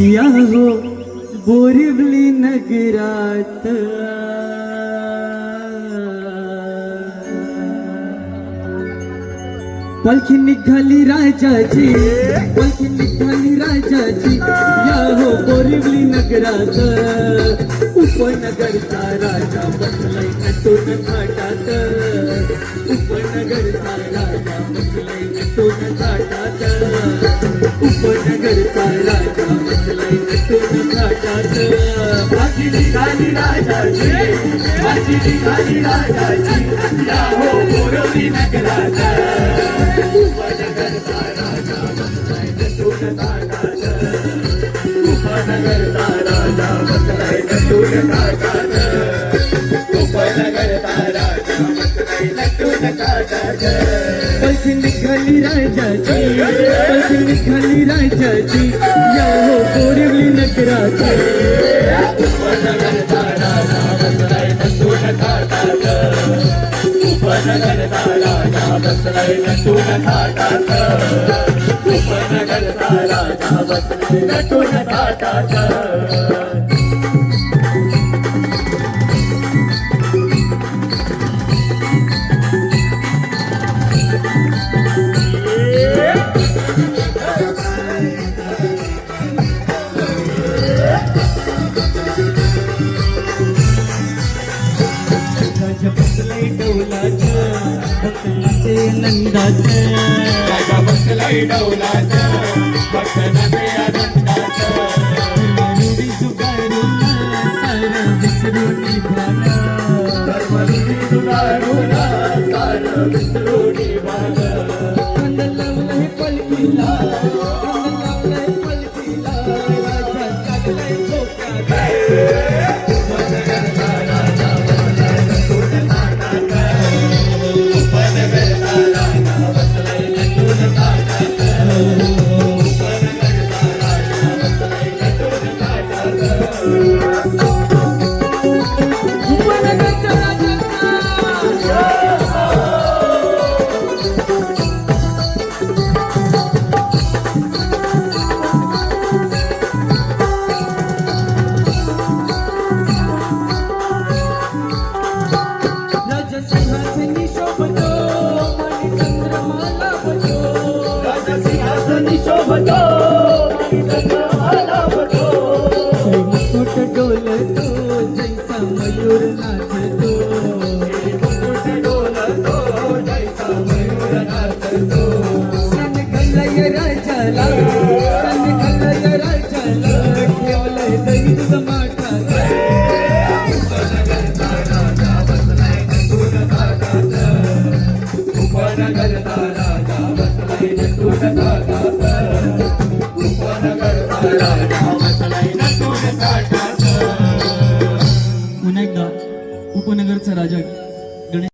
या हो बोरिवली नगरात. पालखी निघाली राजाची पालखी निघाली राजाची. या हो बोरिवली नगरात. उपनगरचा राजा बसलाय नटून थाटात. उपनगरचा राजा बसलाय नटून थाटात. उपनगरचा राजा बसलाय नटून थाटात माझी निघाली राजाची माझी निघाली राजाची या हो बोरवली नगरात उपनगरचा राजा बसलाय नटून ताटात उपनगरचा राजा बसलाय नटून ताटात उपनगरचा राजा बसलाय नटून ताटात पालखी निघाली राजाची पालखी निघाली राजाची या हो बोरिवली नगराची भक्तांचे नंदाच. राजा बसलाय डौलात भक्तांचे रुडी जुगारून विसरून निघाला. विसरून लावलाय पलकीला लावलाय पलकीला. शोभतो मणिचंद्रमाला बजो राजसिंहासनी शोभतो मणिचंद्रमाला बतो. मुकुट डोलतो जैसा मयूर नाचतो मुकुट डोलतो, जैसा मयूर नाचतो. सन कलय राजाला उपनगरचा राजा